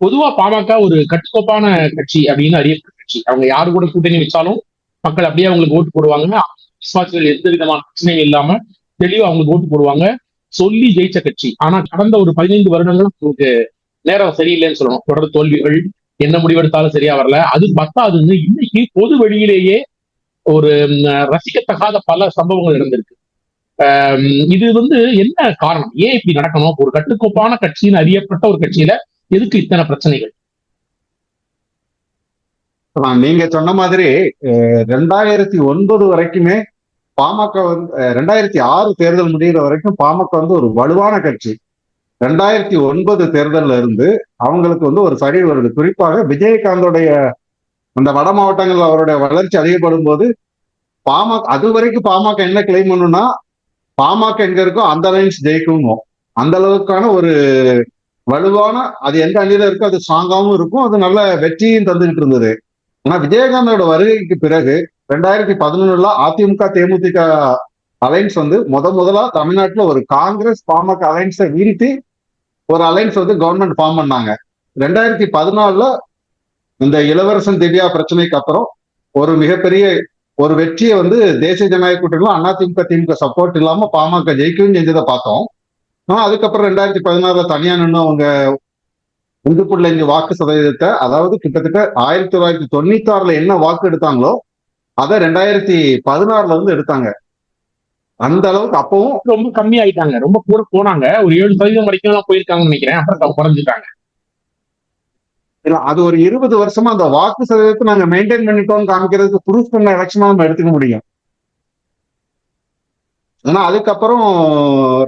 பொதுவா பாமக ஒரு கட்டுக்கோப்பான கட்சி அப்படின்னு அறியப்பட்ட கட்சி. அவங்க யாரு கூட கூட்டணி வச்சாலும் மக்கள் அப்படியே அவங்களுக்கு ஓட்டு போடுவாங்க. விசுவாசிகள் எந்த விதமான பிரச்சனையும் இல்லாம தெளிவா அவங்களுக்கு ஓட்டு போடுவாங்க. சொல்லி ஜெயிச்ச கட்சி. ஆனா கடந்த ஒரு பதினைந்து வருடங்களும் அவங்களுக்கு நேரம் சரியில்லைன்னு சொல்லணும். தொடர் தோல்விகள் என்ன முடிவெடுத்தாலும் சரியா வரல. அது பத்தாதுன்னு இன்னைக்கு பொது வெளியிலேயே ஒரு ரசிக்கத்தகாத பல சம்பவங்கள் நடந்திருக்கு. இது வந்து என்ன காரணம்? ஏன் இப்படி நடக்கணும். ஒரு கட்டுக்கோப்பான கட்சின்னு அறியப்பட்ட ஒரு கட்சியில எதுக்கு இத்தனை பிரச்சனைகள்? நீங்க சொன்ன மாதிரி ரெண்டாயிரத்தி ஒன்பது வரைக்குமே பாமக வந்து ரெண்டாயிரத்தி ஆறு தேர்தல் முடிகிற வரைக்கும் பாமக வந்து ஒரு வலுவான கட்சி. ரெண்டாயிரத்தி ஒன்பது தேர்தல்ல இருந்து அவங்களுக்கு வந்து ஒரு சரி வருது. குறிப்பாக விஜயகாந்தோடைய அந்த வட மாவட்டங்கள் அவருடைய வளர்ச்சி அதிகப்படும் போது பாமக அது வரைக்கும் பாமக என்ன கிளைம் பண்ணுன்னா பாமக எங்க இருக்கோ அந்த அலைன்ஸ் ஜெயிக்கும். அந்த அளவுக்கான ஒரு வலுவான அது எந்த அணியில இருக்கோ அது ஸ்ட்ராங்காகவும் இருக்கும். அது நல்ல வெற்றியும் தந்துகிட்டு இருந்தது. ஆனா விஜயகாந்தோட வருகைக்கு பிறகு ரெண்டாயிரத்தி பதினொன்னுல அதிமுக தேமுதிக அலைன்ஸ் வந்து முத முதலா தமிழ்நாட்டுல ஒரு காங்கிரஸ் பாமக அலைன்ஸை வீழ்த்தி ஒரு அலைன்ஸ் வந்து கவர்மெண்ட் ஃபார்ம் பண்ணாங்க. ரெண்டாயிரத்தி பதினாலுல இந்த இளவரசன் திவ்யா பிரச்சனைக்கு அப்புறம் ஒரு மிகப்பெரிய ஒரு வெற்றியை வந்து தேசிய ஜனநாயக கூட்டணியில அதிமுக திமுக சப்போர்ட் இல்லாம பாமக ஜெயிக்கவும் செஞ்சதை பார்த்தோம். ஆனா அதுக்கப்புறம் ரெண்டாயிரத்தி பதினாறுல தனியா நின்று அவங்க ஒன்று புள்ளி அஞ்சு வாக்கு சதவீதத்தை அதாவது கிட்டத்தட்ட ஆயிரத்தி தொள்ளாயிரத்தி தொண்ணூத்தி ஆறுல என்ன வாக்கு எடுத்தாங்களோ அதை ரெண்டாயிரத்தி பதினாறுல இருந்து எடுத்தாங்க. அந்த அளவுக்கு அப்பவும் ரொம்ப கம்மி ஆயிட்டாங்க ரொம்ப கூட போனாங்க. ஒரு ஏழு சதவீதம் வரைக்கும் எல்லாம் போயிருக்காங்கன்னு நினைக்கிறேன். அப்புறம் குறைஞ்சிட்டாங்க. இல்ல அது ஒரு இருபது வருஷமா அந்த வாக்கு சதவீதத்தை நாங்க மெயின்டைன் பண்ணிட்டோம்னு காமிக்கிறதுக்கு ப்ரூஃப் பண்ண எலெக்ஷனா நம்ம எடுத்துக்க முடியும். ஆனா அதுக்கப்புறம்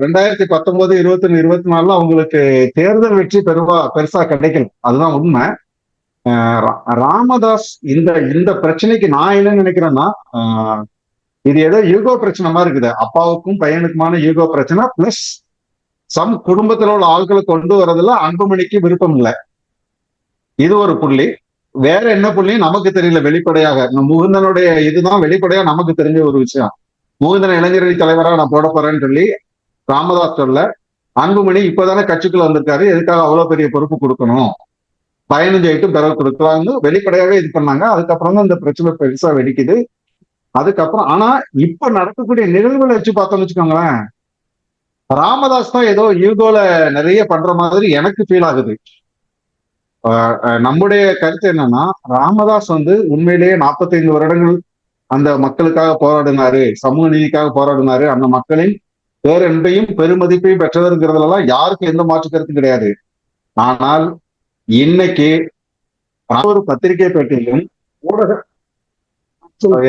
ரெண்டாயிரத்தி பத்தொன்பது இருபத்தி இருபத்தி நாலுல அவங்களுக்கு தேர்தல் வெற்றி பெருவா பெருசா கிடைக்கல. அதுதான் உண்மை. ரா- ராமதாஸ் இந்த இந்த பிரச்சனைக்கு நான் என்ன நினைக்கிறேன்னா இது ஏதோ யூகோ பிரச்சனை மாதிரி இருக்குது. அப்பாவுக்கும் பையனுக்குமான யூகோ பிரச்சனை பிளஸ் சம் குடும்பத்தில் உள்ள ஆட்களை கொண்டு வரதுல அன்புமணிக்கு விருப்பம் இல்லை. இது ஒரு புள்ளி. வேற என்ன புள்ளியும் நமக்கு தெரியல வெளிப்படையாக. முகுந்தனுடைய இதுதான் வெளிப்படையா நமக்கு தெரிஞ்ச ஒரு விஷயம். முகுந்தன் இளைஞரணி தலைவரா நான் போட போறேன்னு சொல்லி ராமதாஸ் சொல்ல அன்புமணி இப்பதானே கட்சிக்குள்ள வந்திருக்காரு எதுக்காக அவ்வளவு பெரிய பொறுப்பு கொடுக்கணும்? பதினஞ்சு ஐட்டம் பிறகு கொடுக்கலாம்னு வெளிப்படையாவே இது பண்ணாங்க. அதுக்கப்புறம் தான் இந்த பிரச்சனை பெருசா வெடிக்குது. அதுக்கப்புறம் ஆனா இப்ப நடக்கக்கூடிய நிகழ்வுகளை வச்சு பார்த்தோம்னு வச்சுக்கோங்களேன் ராமதாஸ் தான் ஏதோ ஈகோல நிறைய பண்ற மாதிரி எனக்கு ஃபீல் ஆகுது. ஆஹ் நம்முடைய கருத்து என்னன்னா ராமதாஸ் வந்து உண்மையிலேயே 45 வருடங்கள் அந்த மக்களுக்காக போராடினாரு சமூக நீதிக்காக போராடினாரு அந்த மக்களின் பேரன்பையும் பெருமதிப்பையும் பெற்றவருங்கிறதுலாம் யாருக்கும் எந்த மாற்று கருத்து கிடையாது. ஆனால் இன்னைக்கு ஒரு பத்திரிகை பேட்டியிலும் ஊடக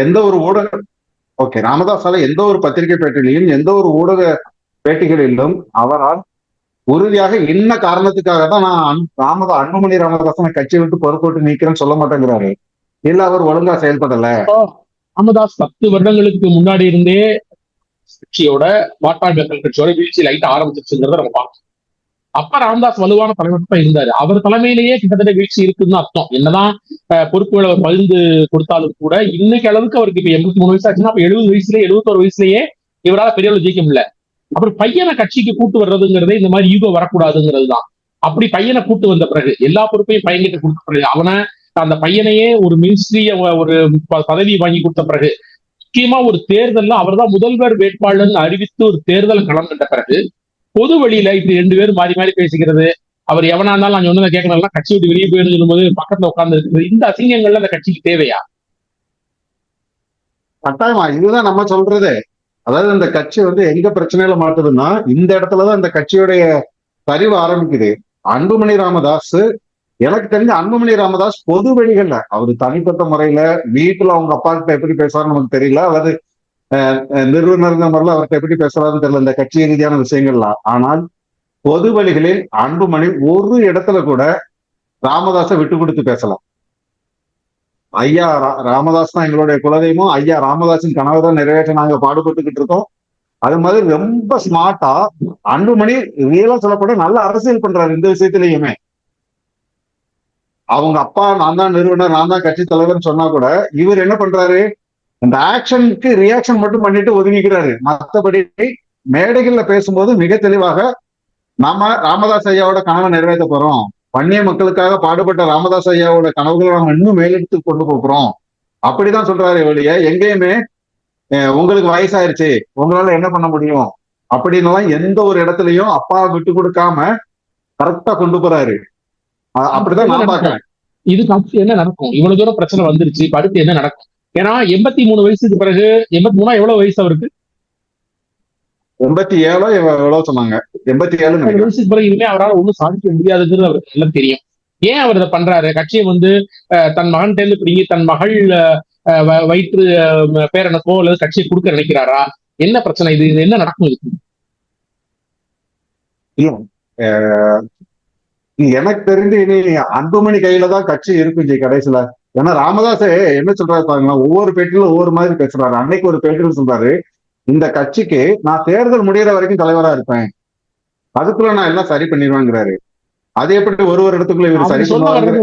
எந்த ஒரு ஊடக ஓகே ராமதாஸால எந்த ஒரு பத்திரிகை பேட்டியிலையும் எந்த ஒரு ஊடக பேட்டிகளிலும் அவரால் உறுதியாக என்ன காரணத்துக்காக தான் நான் ராமதா அன்புமணி ராமதாசனை கட்சியை விட்டு பொறுப்போட்டு நீக்கிறேன்னு சொல்ல மாட்டேங்கிறாரு. இல்ல அவர் ஒழுங்கா செயல்படல. ராமதாஸ் பத்து வருடங்களுக்கு முன்னாடி இருந்தே கட்சியோட பாட்டாளி மக்கள் கட்சியோட வீழ்ச்சி லைட் ஆரம்பிச்சிருச்சுங்கிறத நம்ம பார்க்கணும். அப்ப ராமதாஸ் வலுவான தலைவர் தான் இருந்தாரு. அவர் தலைமையிலேயே கிட்டத்தட்ட வீழ்ச்சி இருக்குன்னு அர்த்தம். என்னதான் அஹ், பொறுப்புகளை அவர் பகிர்ந்து கொடுத்தாலும் கூட இன்னைக்கு அளவுக்கு அவருக்கு இப்ப எண்பத்தி மூணு வயசு ஆச்சுன்னா அப்ப எழுபது வயசுலயே எழுபத்தோரு வயசுலயே இவரால பெரிய அளவு ஜெயிக்க முடியல. அப்புறம் பையனை கட்சிக்கு கூட்டு வர்றதுங்கிறதே இந்த மாதிரி யூகோ வரக்கூடாதுங்கிறது தான். அப்படி பையனை கூட்டு வந்த பிறகு எல்லா பொறுப்பையும் பையன்கிட்ட கொடுத்த பிறகு அவனை அந்த பையனையே ஒரு மினிஸ்ட்ரிய ஒரு பதவி வாங்கி கொடுத்த பிறகு முக்கியமா ஒரு தேர்தல்ல அவர்தான் முதல்வர் வேட்பாளர்னு அறிவித்து ஒரு தேர்தல் களம் கண்ட பிறகு பொது வழியில இப்படி ரெண்டு பேரும் மாறி மாறி பேசிக்கிறது அவர் எவனா இருந்தாலும் நான் சொன்னதை கேட்கலாம் கட்சி விட்டு வெளியே போயிருந்து சொல்லும்போது பக்கத்துல உட்கார்ந்து இருக்குது. இந்த அசிங்கங்கள்ல அந்த கட்சிக்கு தேவையா? கட்டாயமா இதுதான் நம்ம சொல்றது. அதாவது இந்த கட்சி வந்து எங்க பிரச்சனையில மாட்டுதுன்னா இந்த இடத்துலதான் இந்த கட்சியுடைய சரிவு ஆரம்பிக்குது. அன்புமணி ராமதாஸ் எனக்கு தெரிஞ்ச அன்புமணி ராமதாஸ் பொது வெளிகள்ல அவர் தனிப்பட்ட முறையில வீட்டுல அவங்க அப்பா கிட்ட எப்படி பேசுறாருன்னு நமக்கு தெரியல. அதாவது நிறுவனர் அஹ், முறையில அவர்கிட்ட எப்படி பேசுறாருன்னு தெரியல இந்த கட்சி ரீதியான விஷயங்கள்லாம் ஆனால் பொது வழிகளில் அன்புமணி ஒரு இடத்துல கூட ராமதாஸை விட்டு கொடுத்து பேசலாம். ஐயா ரா- ராமதாஸ் தான் எங்களுடைய குலதெய்வம். ஐயா ராமதாஸின் கனவை தான் நிறைவேற்ற நாங்க பாடுபட்டுக்கிட்டு இருக்கோம். அது மாதிரி ரொம்ப ஸ்மார்ட்டா அன்புமணி ரியலா சொல்லப்பட நல்ல அரசியல் பண்றாரு இந்த விஷயத்திலயுமே. அவங்க அப்பா நான் தான் நிறுவனர் நான் தான் கட்சி தலைவர்னு சொன்னா கூட இவர் என்ன பண்றாரு? அந்த ஆக்ஷனுக்கு ரியாக்ஷன் மட்டும் பண்ணிட்டு ஒதுங்கிக்கிறாரு. மற்றபடி மேடைகள்ல பேசும்போது மிக தெளிவாக நாம ராமதாஸ் ஐயாவோட கனவை நிறைவேற்ற போறோம். வன்னிய மக்களுக்காக பாடுபட்ட ராமதாஸ் ஐயாவோட கனவுகளை நம்ம இன்னும் மேலெடுத்து கொண்டு போகிறோம் அப்படிதான் சொல்றாரு வெளிய எங்கேயுமே உங்களுக்கு வயசாயிருச்சு உங்களால என்ன பண்ண முடியும்? அப்படின்னுலாம் எந்த ஒரு இடத்துலயும் அப்பா விட்டு கொடுக்காம கரெக்டா கொண்டு போறாரு. அப்படிதான் நான் பாக்குறேன் இதுக்கு அடுத்து என்ன நடக்கும்? இவ்வளவு தூரம் பிரச்சனை வந்துருச்சு இப்ப அடுத்து என்ன நடக்கும்? ஏன்னா எண்பத்தி மூணு வயசுக்கு பிறகு எண்பத்தி மூணா எவ்வளவு வயசு அவருக்கு? எண்பத்தி ஏழோ எவ்வ- எவ்வளவு சொன்னாங்க? எண்பத்தி ஏழு வயசுக்கு பிறகு இனிமே அவரால் ஒண்ணும் சாதிக்க முடியாதுங்கிறது அவருக்கு எல்லாம் தெரியும். ஏன் அவர் இதை பண்றாரு? கட்சியை வந்து தன் மகன் தேர்ந்து பிடிங்கி தன் மகள் வயிற்று பேரனுக்கோ அல்லது கட்சியை கொடுக்க நினைக்கிறாரா? என்ன பிரச்சனை இது? இது என்ன நடக்கும் இதுக்கு? எனக்கு தெரிஞ்சு இனி அன்புமணி கையில தான் கட்சி இருக்கும் ஜி கடைசியில. ஏன்னா ராமதாஸ் என்ன சொல்றாரு பாருங்களா ஒவ்வொரு பேட்டிலும் ஒவ்வொரு மாதிரி பேசுறாரு. அன்னைக்கு ஒரு பேட்டியில் சொல்றாரு இந்த கட்சிக்கு நான் தேர்தல் முடியிற வரைக்கும் தலைவரா இருப்பேன். அதுக்குள்ள நான் எல்லாம் சரி பண்ணிடுவேங்கிறாரு. அது எப்படி ஒரு ஒரு இடத்துக்குள்ள இவர் சரி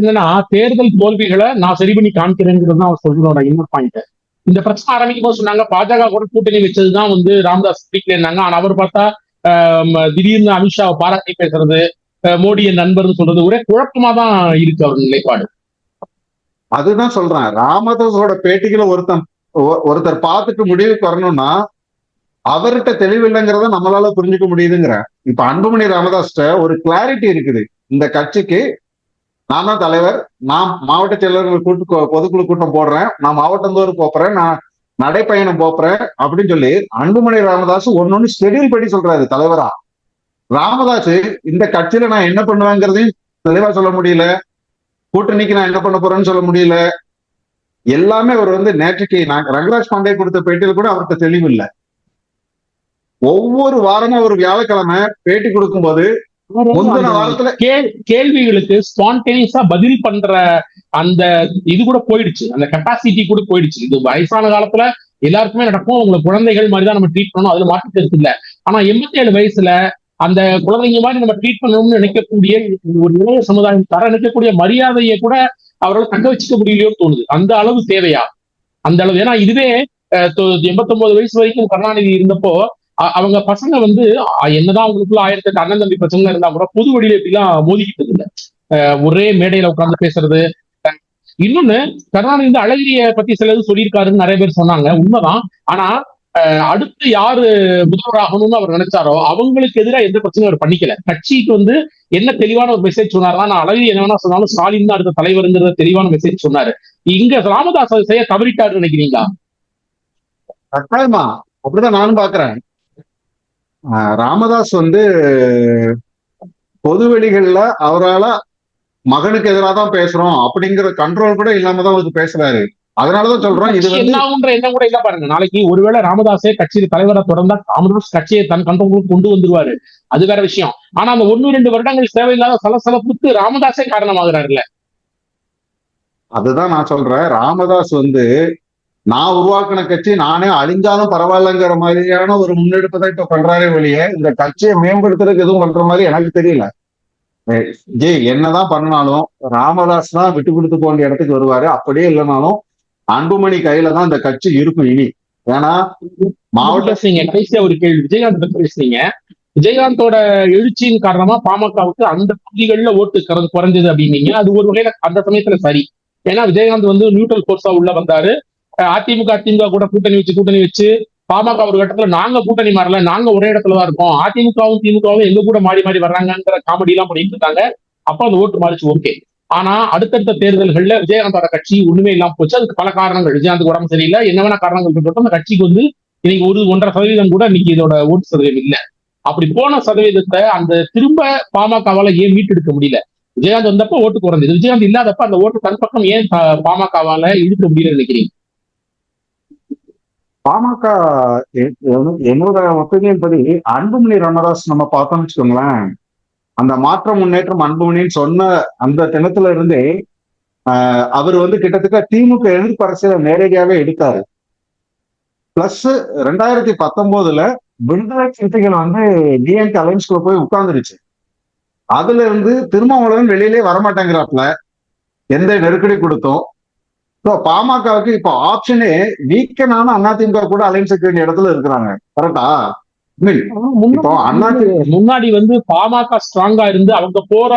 என்னன்னா தேர்தல் தோல்விகளை நான் சரி பண்ணி காமிக்கிறேங்கிறது அவர் சொல்றதோட இன்னொரு பாயிண்ட் இந்த பிரச்சனை ஆரம்பிக்கும் போது சொன்னாங்க பாஜக கூட கூட்டணி வச்சதுதான் வந்து ராமதாஸ் பிடிக்கலன்னாங்க ஆனா அவர் பார்த்தா திடீர்னு அமித்ஷாவை பாராட்டி பேசுறது மோடிய நண்பர்னு சொல்றது ஒரே குழப்பமா தான் இருக்கு அவர் நிலைப்பாடு. அதுதான் சொல்றேன். ராமதாஸோட பேட்டிகளை ஒருத்தன் ஒ- ஒருத்தர் பார்த்துட்டு முடிவுக்கு வரணும்னா அவர்கிட்ட தெளிவில்லைங்கிறத நம்மளால புரிஞ்சுக்க முடியுதுங்கிறேன் இப்ப அன்புமணி ராமதாஸ்ட ஒரு கிளாரிட்டி இருக்குது. இந்த கட்சிக்கு நான் தான் தலைவர் நான் மாவட்ட செயலர்கள் கூட்டு பொதுக்குழு கூட்டம் போடுறேன் நான் மாவட்டந்தோறும் போப்புறேன் நான் நடைப்பயணம் போறேன் அப்படின்னு சொல்லி அன்புமணி ராமதாஸ் ஒன்னொன்னு ஷெடியூல் படி சொல்றாரு தலைவரா. ராமதாஸ் இந்த கட்சியில நான் என்ன பண்ணுவேங்கிறதையும் தெளிவா சொல்ல முடியல. கூட்டணிக்கு நான் என்ன பண்ண போறேன்னு சொல்ல முடியல. எல்லாமே அவர் வந்து நேற்றுக்கு நான் ரங்கராஜ் பாண்டே கொடுத்த பேட்டியில் கூட அவர்கிட்ட தெளிவு இல்லை ஒவ்வொரு வாரமும் ஒரு வியாழக்கிழமை பேட்டி கொடுக்கும்போது முந்தின வாரத்துல கே- கேள்விகளுக்கு ஸ்பான்டேனியஸா பதில் பண்ற அந்த இது கூட போயிடுச்சு. அந்த கெப்பாசிட்டி கூட போயிடுச்சு. இது வயசான காலத்துல எல்லாருக்குமே நடக்கும். உங்களை குழந்தைகள் மாதிரி தான் நம்ம ட்ரீட் பண்ணணும். அதுல மாற்று கருத்து இல்ல. ஆனா எண்பத்தி ஏழு வயசுல அந்த குழந்தைங்க மாதிரி நம்ம ட்ரீட் பண்ணணும்னு நினைக்கக்கூடிய ஒரு இளைய சமுதாயம் தர நினைக்கக்கூடிய மரியாதையை கூட அவரால் தங்க வச்சுக்க முடியலையோன்னு தோணுது. அந்த அளவு தேவையா? அந்த அளவு. ஏன்னா இதுவே எண்பத்தொன்பது வயசு வரைக்கும் கருணாநிதி இருந்தப்போ அவங்க பசங்க வந்து என்னதான் அவங்களுக்குள்ள ஆயிரத்தி எட்டு அண்ணன் தம்பி பசங்க இருந்தா கூட பொது வழியில இப்படிலாம் மோதிக்கிட்டது இல்லை. ஒரே மேடையில உட்கார்ந்து பேசுறது. இன்னொன்னு கருணாநிதி அழகிரிய பத்தி சிலது சொல்லியிருக்காருன்னு நிறைய பேர் சொன்னாங்க. உண்மைதான். ஆனா அடுத்து யாரு முதல்வர் ஆகணும்னு அவர் நினைச்சாரோ அவங்களுக்கு எதிராக எந்த பிரச்சனையும் அவர் பண்ணிக்கல. கட்சிக்கு வந்து என்ன தெளிவான ஒரு மெசேஜ் சொன்னார்னா நான் அழகு என்ன வேணா சொன்னாலும் ஸ்டாலின் தான் அடுத்த தலைவருங்கிறத தெளிவான மெசேஜ் சொன்னாரு. இங்க ராமதாஸ் அதை செய்ய தவறிட்டாரு நினைக்கிறீங்களா? கட்டாயமா. அப்படிதான் நானும் பாக்குறேன் ஆஹ் ராமதாஸ் வந்து பொதுவெளிகள்ல அவரால மகனுக்கு எதிராக தான் பேசுறோம் அப்படிங்கிற கண்ட்ரோல் கூட இல்லாம தான் அவருக்கு பேசுறாரு. அதனாலதான் சொல்றோம் இது கட்சி என்னாகுன்ற எண்ணம் கூட இல்ல பாருங்க. நாளைக்கு ஒருவேளை ராமதாஸே கட்சியில் தலைவரை தொடர்ந்தா ராமதாஸ் கட்சியை தன் கண்ட்ரோலுக்கு கொண்டு வந்துருவாரு. அது வேற விஷயம். ஆனா அந்த ஒன்னு ரெண்டு வருடங்கள் தேவையில்லாத சலசலப்புக்கு ராமதாஸே காரணமாகிறாருல்ல. அதுதான் நான் சொல்றேன். ராமதாஸ் வந்து நான் உருவாக்கின கட்சி நானே அழிஞ்சாலும் பரவாயில்லங்கிற மாதிரியான ஒரு முன்னெடுப்பு தான் இப்ப பண்றாரே வெளியே இந்த கட்சியை மேம்படுத்துறதுக்கு எதுவும் பண்ற மாதிரி எனக்கு தெரியல. அஹ் ஜி என்னதான் பண்ணாலும் ராமதாஸ் தான் விட்டு கொடுத்து வேண்டிய இடத்துக்கு வருவாரு. அப்படியே இல்லைனாலும் அன்புமணி கையில தான் இந்த கட்சி இருக்கும் இனி. ஏன்னா மாவட்ட பேசுறீங்க கடைசியா ஒரு கேள்வி. விஜயகாந்த் பத்தி பேசுறீங்க. விஜயகாந்தோட எழுச்சியின் காரணமா பாமகவுக்கு அந்த பகுதிகளில் ஓட்டு குறைஞ்சது அப்படின்னீங்க. அது ஒரு வகையில அந்த சமயத்துல சரி. ஏன்னா விஜயகாந்த் வந்து நியூட்ரல் போர்ஸா உள்ள வந்தாரு. அதிமுக அதிமுக கூட கூட்டணி வச்சு கூட்டணி வச்சு பாமக ஒரு கட்டத்துல நாங்க கூட்டணி மாறல நாங்க ஒரே இடத்துல தான் இருக்கோம். அதிமுகவும் திமுகவும் எங்க கூட மாறி மாறி வர்றாங்கன்ற காமெடி எல்லாம் பண்ணிட்டு இருக்காங்க. அப்ப அந்த ஓட்டு மாறிச்சு ஓகே ஆனா அடுத்தடுத்த தேர்தல்கள்ல விஜயகாந்தோட கட்சி ஒண்ணுமே இல்லாம போச்சு. அதுக்கு பல காரணங்கள். விஜயகாந்த் உடம்பு சரியில்லை. என்ன வேணா காரணங்கள் சொல்லிட்டு அந்த கட்சிக்கு வந்து இன்னைக்கு ஒரு ஒன்றரை சதவீதம் கூட இன்னைக்கு இதோட ஓட்டு சதவீதம் இல்ல. அப்படி போன சதவீதத்தை அந்த திரும்ப பாமகவால ஏன் மீட்டெடுக்க முடியல? விஜயகாந்த் வந்தப்ப ஓட்டு குறைஞ்சது. விஜயகாந்த் இல்லாதப்ப அந்த ஓட்டு தன் பக்கம் ஏன் பாமகவால இழுக்க முடியல நினைக்கிறீங்க? பாமக என்னோட ஒப்பீனியன் படி அன்புமணி ராமதாஸ் நம்ம பார்த்தோம்னு வச்சுக்கோங்களேன் அந்த மாற்றம் முன்னேற்றம் அன்புமணின்னு சொன்ன அந்த தினத்துல இருந்தே ஆஹ், அவர் வந்து கிட்டத்தட்ட திமுக எதிர்ப்பு அரசியலை நேரடியாவே எடுத்தாரு. பிளஸ் ரெண்டாயிரத்தி பத்தொன்பதுல விடுதலை சிறுத்தைகள் வந்து டிஎன்கே அலைன்ஸ்குள்ள போய் உட்கார்ந்துருச்சு. அதுல இருந்து திருமாவளவன் வெளியிலே வரமாட்டேங்கிறாப்ல எந்த நெருக்கடி கொடுத்தோம். ஸோ பாமகவுக்கு இப்போ ஆப்ஷனே வீக்கனான அதிமுக கூட அலைன்ஸ் வைக்க வேண்டிய இடத்துல இருக்கிறாங்க. கரெக்டா முன்னாடி வந்து பாமக ஸ்ட்ராங்கா இருந்து அவங்க போற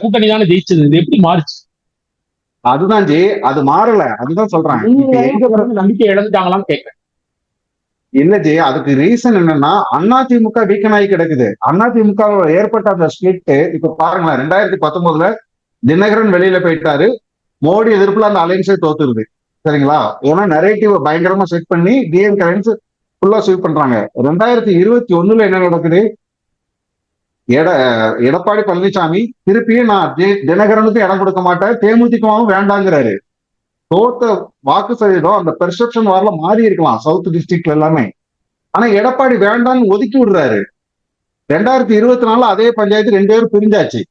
கூட்டணி தானே ஜெயிச்சது. இது எப்படி மாறுச்சு? அதுதான் ஜி அது மாறல. அதுதான் சொல்றேன் நம்பிக்கை இழந்துட்டாங்களான்னு கேட்கிறேன். இல்ல ஜி அதுக்கு ரீசன் என்னன்னா அதிமுக வீக்கன் ஆகி கிடக்குது. அதிமுக ஏற்பட்ட அந்த ஸ்பிளிட் இப்ப பாருங்களேன் ரெண்டாயிரத்தி பத்தொன்பதுல தினகரன் வெளியில போயிட்டாரு. மோடி எதிர்ப்புல அந்த அலைன்ஸே தோத்துருது. சரிங்களா? ஏன்னா நரேட்டிவ் பயங்கரமா செட் பண்ணி டிஎம் அலைன்ஸ் ஃபுல்லா ஸ்வீப் பண்றாங்க. ரெண்டாயிரத்தி இருபத்தி ஒண்ணுல என்ன நடக்குது? எட எடப்பாடி பழனிசாமி திருப்பியும் நான் தி- தினகரனுக்கு இடம் கொடுக்க மாட்டேன். தேமுதிகவும் வேண்டாங்கிறாரு. தோத்த வாக்கு சதவீதம் அந்த பெர்செப்ஷன் வரல மாறி இருக்கலாம் சவுத் டிஸ்ட்ரிக்ட்ல எல்லாமே. ஆனா எடப்பாடி வேண்டாம்னு ஒதுக்கி விடுறாரு. ரெண்டாயிரத்தி இருபத்தி நாலுல அதே பஞ்சாயத்து ரெண்டு பேரும் பிரிஞ்சாச்சு.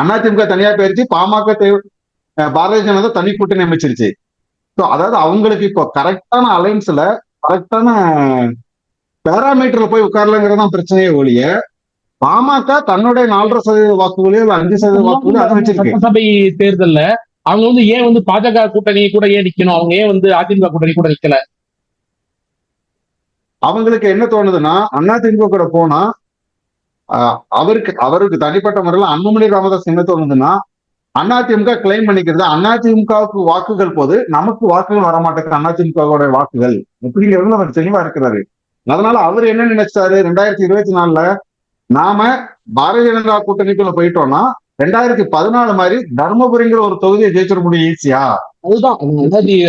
அதிமுக தனியா போயிருச்சு பாமக அஹ் பாரதிய ஜனதா தனி கூட்டணி அமைச்சிருச்சு. ஸோ அதாவது அவங்களுக்கு இப்போ கரெக்டான அலைன்ஸ்ல கரெக்டான பேராமீட்டர்ல போய் உட்காரலங்கிறது தான் பிரச்சனையே ஒழிய பாமக தன்னுடைய நாலரை சதவீத வாக்குகளையோ இல்ல அஞ்சு சதவீத வாக்குகளையோ அதை வச்சிருக்கு. சட்டசபை தேர்தல்ல அவங்க வந்து ஏன் வந்து பாஜக கூட்டணி கூட ஏன் நிக்கணும்? அவங்க ஏன் வந்து அதிமுக கூட்டணி கூட நிக்கல? அவங்களுக்கு என்ன தோணுதுன்னா அதிமுக கூட போனா அவருக்கு அவருக்கு தனிப்பட்ட முறையில் அன்புமணி ராமதாஸ் என்ன தோணுதுன்னா அதிமுக கிளைம் பண்ணிக்கிறது அதிமுகவுக்கு வாக்குகள் போது நமக்கு வாக்குகள் வர மாட்டேங்குது அதிமுகவோட வாக்குகள் அப்படிங்கிறது அவர் தெளிவா இருக்கிறாரு. அதனால அவர் என்ன நினைச்சாரு? ரெண்டாயிரத்தி இருபத்தி நாலுல நாம பாரதிய ஜனதா கூட்டணிக்குள்ள போயிட்டோம்னா ரெண்டாயிரத்தி பதினாலு மாதிரி தர்மபுரிங்கிற ஒரு தொகுதியை ஜெயிச்சிட முடியும் ஈஸியா? அதுதான்.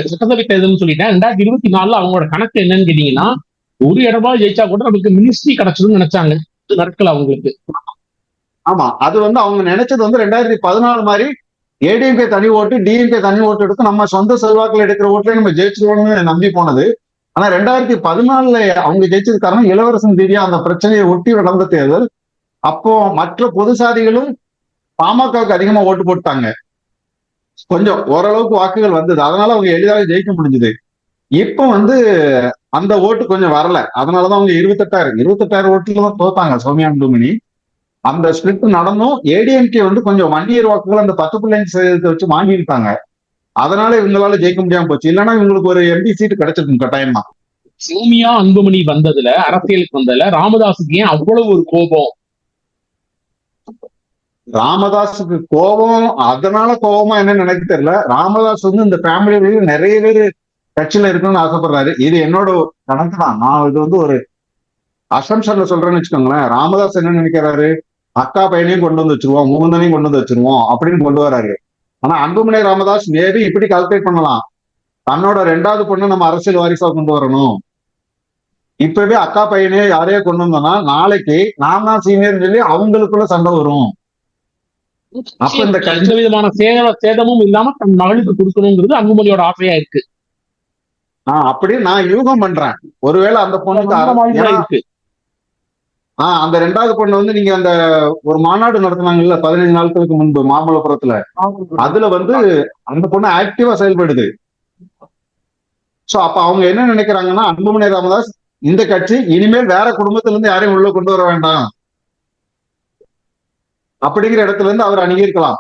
சட்டசபை தேர்தல்னு சொல்லிட்டேன். ரெண்டாயிரத்தி இருபத்தி நாலுல அவங்களோட கணக்கு என்னன்னு கேட்டீங்கன்னா ஒரு இடமா ஜெயிச்சா கூட நமக்கு மினிஸ்ட்ரி கிடைச்சதுன்னு நினைச்சாங்க. நடக்கல அவங்களுக்கு. ஆமா அது வந்து அவங்க நினைச்சது வந்து ரெண்டாயிரத்தி பதினாலு மாதிரி ஏடிஎம்கே தனி ஓட்டு டிஎம்கே தனி ஓட்டு எடுத்து நம்ம சொந்த செல்வாக்கில் எடுக்கிற ஓட்டுல நம்ம ஜெயிச்சிருவோம்னு நம்பி போனது. ஆனா ரெண்டாயிரத்தி பதினாலுல அவங்க ஜெயிச்சது காரணம் இளவரசன் திவ்யா அந்த பிரச்சனையை ஒட்டி நடந்த தேர்தல். அப்போ மற்ற பொது சாதிகளும் பாமகவுக்கு அதிகமா ஓட்டு போட்டாங்க. கொஞ்சம் ஓரளவுக்கு வாக்குகள் வந்தது. அதனால அவங்க எளிதாக ஜெயிக்க முடிஞ்சது. இப்போ வந்து அந்த ஓட்டு கொஞ்சம் வரல. அதனாலதான் அவங்க இருபத்தெட்டாயிரம் இருபத்தெட்டாயிரம் ஓட்டுல தான் தோத்தாங்க சௌமியா அந்த ஸ்பிளிட் நடந்தும் ஏடிஎம்கே வந்து கொஞ்சம் வண்டியர் வாக்குகள் அந்த பத்து பிள்ளைங்க சதவீதத்தை வச்சு வாங்கியிருக்காங்க. அதனால இவங்களால ஜெயிக்க முடியாம போச்சு. இல்லைன்னா இவங்களுக்கு ஒரு எம்பி சீட் கிடைச்சிருக்கும் கட்டாயமா. சௌமியா அன்புமணி வந்ததுல அரசியலுக்கு வந்ததுல ராமதாஸுக்கு ஏன் அவ்வளவு ஒரு கோபம்? ராமதாஸுக்கு கோபம் அதனால கோபமா என்னன்னு எனக்கு தெரியல. ராமதாஸ் வந்து இந்த ஃபேமிலியில நிறைய பேர் கட்சியில இருக்கணும்னு ஆசைப்படுறாரு. இது என்னோட கணக்கு தான். நான் இது வந்து ஒரு அசம்ஷன்ல சொல்றேன்னு வச்சுக்கோங்களேன். ராமதாஸ் என்ன நினைக்கிறாரு? அக்கா பையனையும் கொண்டு வந்து வச்சிருவோம் மூந்தனையும் கொண்டு வந்து வச்சிருவோம் அப்படின்னு கொண்டு வராரு. ஆனா அன்புமணி ராமதாஸ் மேபி இப்படி கால்குலேட் பண்ணலாம். தன்னோட ரெண்டாவது பொண்ணு நம்ம அரசியல் வாரிசா கொண்டு வரணும். இப்பவே அக்கா பையனே யாரையோ கொண்டு வந்தோம்னா நாளைக்கு நான் தான் சீனியர்னு சொல்லி அவங்களுக்குள்ள சண்டை வரும். அப்ப இந்த எந்த விதமான சேத சேதமும் இல்லாம தன் மகளுக்கு கொடுக்கணுங்கிறது அன்புமணியோட ஆசையா இருக்கு. ஆஹ் அப்படி நான் யூகம் பண்றேன். ஒருவேளை அந்த பொண்ணுக்கு இருக்கு. ஆஹ் அந்த ரெண்டாவது பொண்ணு வந்து நீங்க அந்த ஒரு மாநாடு நடத்துனாங்கல்ல பதினைஞ்சு நாட்களுக்கு முன்பு மாமல்லபுரத்துல. அதுல வந்து அந்த பொண்ணு ஆக்டிவா செயல்படுது. சோ அப்ப அவங்க என்ன நினைக்கிறாங்கன்னா அன்புமணி ராமதாஸ் இந்த கட்சி இனிமேல் வேற குடும்பத்துல இருந்து யாரையும் உள்ள கொண்டு வர வேண்டாம். அப்படிங்கிற இடத்துல இருந்து அவர் அணுகியிருக்கலாம்.